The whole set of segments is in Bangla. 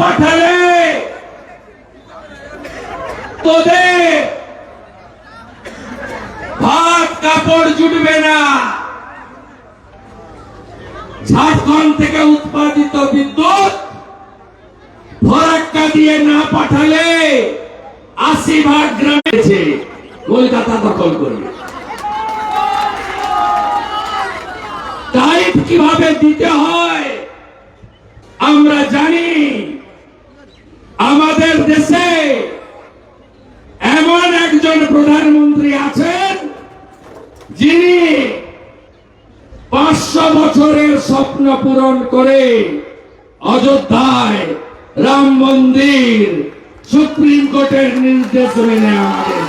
পাঠালে তোদের ভাত, কাপড় জুটবে না। ঝাড়খণ্ড থেকে উৎপাদিত বিদ্যুৎ ফরাক্কা দিয়ে না পাঠালে আশি ভাগ গ্রামে কলকাতা দখল করবে। টাইপ কীভাবে দিতে হয় আমরা জানি আমাদের দেশে এমন একজন প্রধানমন্ত্রী আছেন যিনি পাঁচশো বছরের স্বপ্ন পূরণ করে অযোধ্যায় রাম মন্দির সুপ্রিম কোর্টের নির্দেশ মেনে আমাদের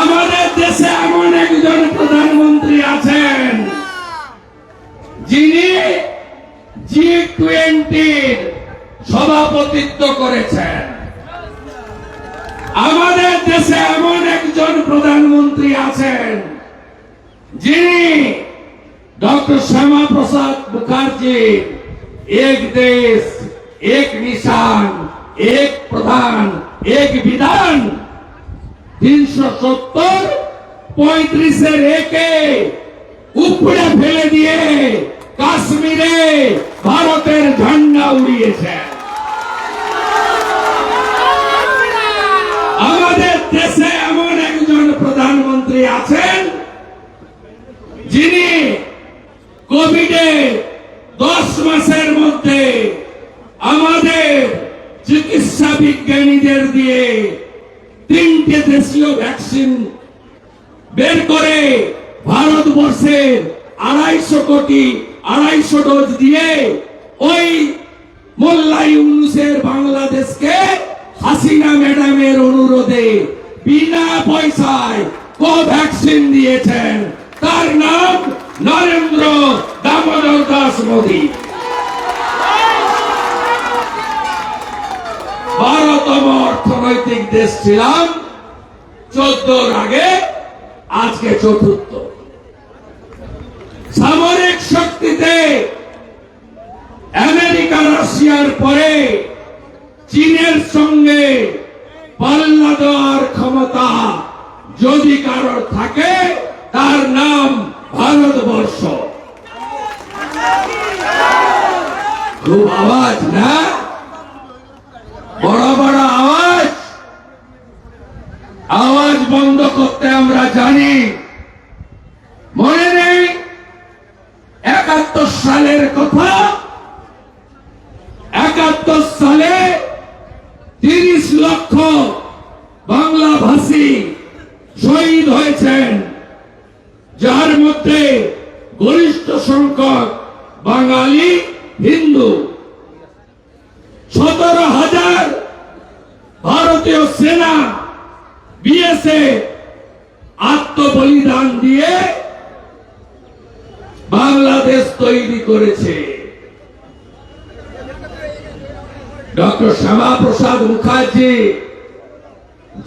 আমাদের দেশে এমন একজন প্রধানমন্ত্রী আছেন যিনি জি টোয়েন্টির সভাপতিত্ব করেছেন। আমাদের দেশে এমন একজন প্রধানমন্ত্রী আছেন, যিনি ডক্টর শ্যামা প্রসাদ মুখার্জি, এক দেশ, এক নিশান, এক প্রধান, এক বিধান। তিনশো সত্তর, পঁয়ত্রিশের একে উপড়ে ফেলে দিয়ে কাশ্মীরে ভারতের ঝান্ডা উড়িয়েছে আমাদের দেশে এমন একজন প্রধানমন্ত্রী আছেন যিনি কোভিডে দশ মাসের মধ্যে আমাদের চিকিৎসা বিজ্ঞানীদের দিয়ে তিনটে দেশীয় ভ্যাকসিন বের করে ভারতবর্ষের আড়াইশো কোটি, আড়াইশো ডোজ দিয়ে ওই মোল্লা ইউনুসের বাংলাদেশকে হাসিনা ম্যাডামের অনুরোধে বিনা পয়সায় কোভ্যাক্সিন দিয়েছেন। তার নাম নরেন্দ্র দামোদর দাস মোদী। বারোতম অর্থনৈতিক দেশ ছিলাম, চোদ্দোর আগে, আজকে চতুর্থ। সামরিক শক্তিতে আমেরিকা, রাশিয়ার পরে চীনের সঙ্গে পাল্লা দেওয়ার ক্ষমতা যদি কারোর থাকে তার নাম ভারতবর্ষ। খুব আওয়াজ, না? বড় বড় আওয়াজ। আওয়াজ বন্ধ করতে আমরা জানি। মনে নেই? একাত্তর সালের কথা? একাত্তর সালে তিরিশ লক্ষ বাংলা ভাষী শহীদ হয়েছেন। যার মধ্যে গরিষ্ঠ সংখ্যক বাঙালি হিন্দু। সতেরো হাজার ভারতীয় সেনা বিএসএ আত্মবলিদান দিয়ে বাংলাদেশ তৈরি করেছে। ডক্টর শ্যামা প্রসাদ মুখার্জি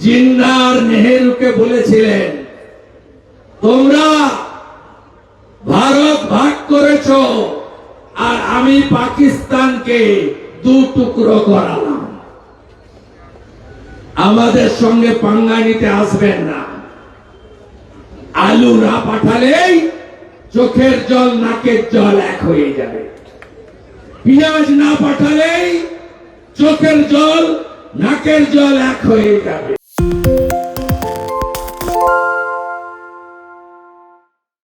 জিন্নার নেহেরুকে বলেছিলেন, তোমরা ভারত ভাগ করেছ, আর আমি পাকিস্তানকে দু টুকরো করালাম। আমাদের সঙ্গে পাঙ্গা নিতে আসবেন না। আলু না পাঠালেই চোখের জল, নাকের জল এক হয়ে যাবে। পেঁয়াজ না পাঠালেই চোখের জল, নাকের জল এক হয়ে যাবে।